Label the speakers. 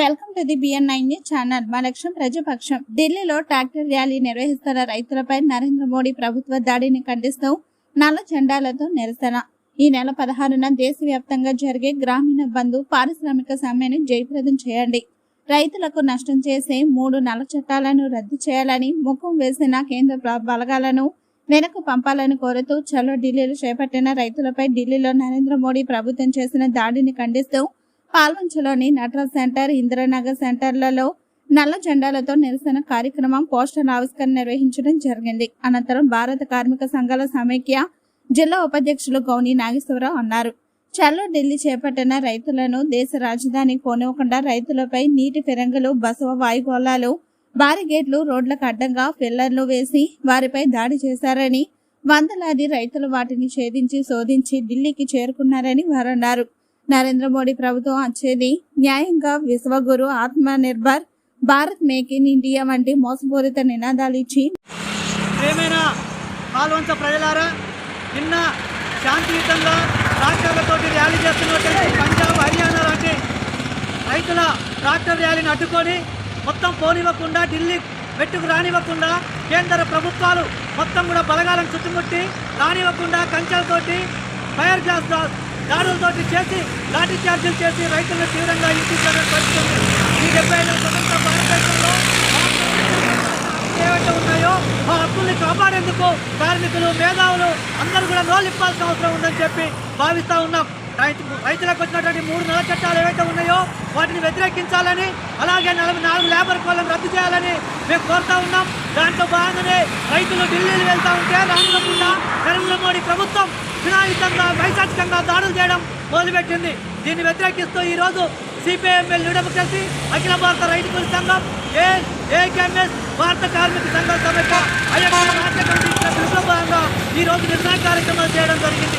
Speaker 1: Welcome to the BN nine news channel. మా లక్ష్యం ప్రజపక్షం. ఢిల్లీలో ట్రాక్టర్ ర్యాలీ నిర్వహిస్తున్న రైతులపై నరేంద్ర మోడీ ప్రభుత్వ దాడిని ఖండిస్తూ నల్ల జెండాలతో నిరసన. ఈ నెల పదహారున దేశవ్యాప్తంగా జరిగే గ్రామీణ బంధు పారిశ్రామిక సమ్మెను జయప్రదం చేయండి. రైతులకు నష్టం చేసే మూడు నల్ల చట్టాలను రద్దు చేయాలని ముఖం వేసిన కేంద్ర బలగాలను వెనక్కు పంపాలని కోరుతూ చలో ఢిల్లీలో చేపట్టిన రైతులపై ఢిల్లీలో నరేంద్ర మోడీ ప్రభుత్వం చేసిన దాడిని ఖండిస్తూ పాల్వంచలోని నటరాజ్ సెంటర్ ఇందిరానగర్ సెంటర్లలో నల్ల జెండాలతో నిరసన కార్యక్రమం పోస్టర్ ఆవిష్కరణ నిర్వహించడం జరిగింది. అనంతరం భారత కార్మిక సంఘాల సమైక్య జిల్లా ఉపాధ్యక్షులు గౌని నాగేశ్వరరావు అన్నారు. చల్లో ఢిల్లీ చేపట్టిన రైతులను దేశ రాజధాని పోనివ్వకుండా రైతులపై నీటి ఫిరంగులు బసవ వాయుగోళాలు బారిగేట్లు రోడ్లకు అడ్డంగా ఫిల్లర్లు వేసి వారిపై దాడి చేశారని వందలాది రైతులు వాటిని ఛేదించి శోధించి ఢిల్లీకి చేరుకున్నారని వారు అన్నారు నరేంద్ర మోడీ ప్రభుత్వం వచ్చేది న్యాయంగా Vishwaguru Atma Nirbhar Bharat make in India వంటి మోసపూరిత నినాదాలు ఇచ్చి
Speaker 2: ప్రియమైన పాల్వంచ ప్రజలారా నిన్న శాంతియుతంగా ట్రాక్టర్లతోటి ర్యాలీ చేస్తున్నటువంటి పంజాబ్ హర్యానా లాంటి రైతుల ట్రాక్టర్ ర్యాలీని అడ్డుకొని మొత్తం పోనివ్వకుండా ఢిల్లీ పెట్టుకు రానివ్వకుండా కేంద్ర ప్రభుత్వాలు మొత్తం కూడా బలగాలను చుట్టుముట్టి రానివ్వకుండా కంచెలతోటి ఫైర్ గ్యాస్ దాడులతోటి చేసి లాఠీ చార్జీలు చేసి రైతులను తీవ్రంగా హింసించడం పరిస్థితుంది ఈ డెబ్బై ఐదు స్వతంత్ర భారతదేశంలో ఏవైతే ఉన్నాయో ఆ హక్కుల్ని కాపాడేందుకు కార్మికులు మేధావులు అందరూ కూడా నోలిప్పాల్సిన అవసరం ఉందని చెప్పి భావిస్తూ ఉన్నాం. రైతు రైతులకు వచ్చినటువంటి మూడు నెల చట్టాలు ఏవైతే ఉన్నాయో వాటిని వ్యతిరేకించాలని అలాగే నలభై నాలుగు లేబర్ కోళ్ళను రద్దు చేయాలని మేము కోరుతా ఉన్నాం. దాంట్లో భాగంగానే రైతులు ఢిల్లీకి వెళ్తా ఉంటే రానుకుండా నరేంద్ర మోడీ ప్రభుత్వం అమానవికంగా వైశాఖికంగా దాడులు చేయడం మొదలుపెట్టింది. దీన్ని వ్యతిరేకిస్తూ ఈరోజు సిపిఎంఎల్ న్యూ డెమోక్రసీ అఖిల భారత రైతు కూలి సంఘం ఏ ఏకేఎంఎస్ భారత కార్మిక సంఘం సమేత అయ్యా భాగంగా ఈరోజు నిర్ణయ కార్యక్రమాలు చేయడం జరిగింది.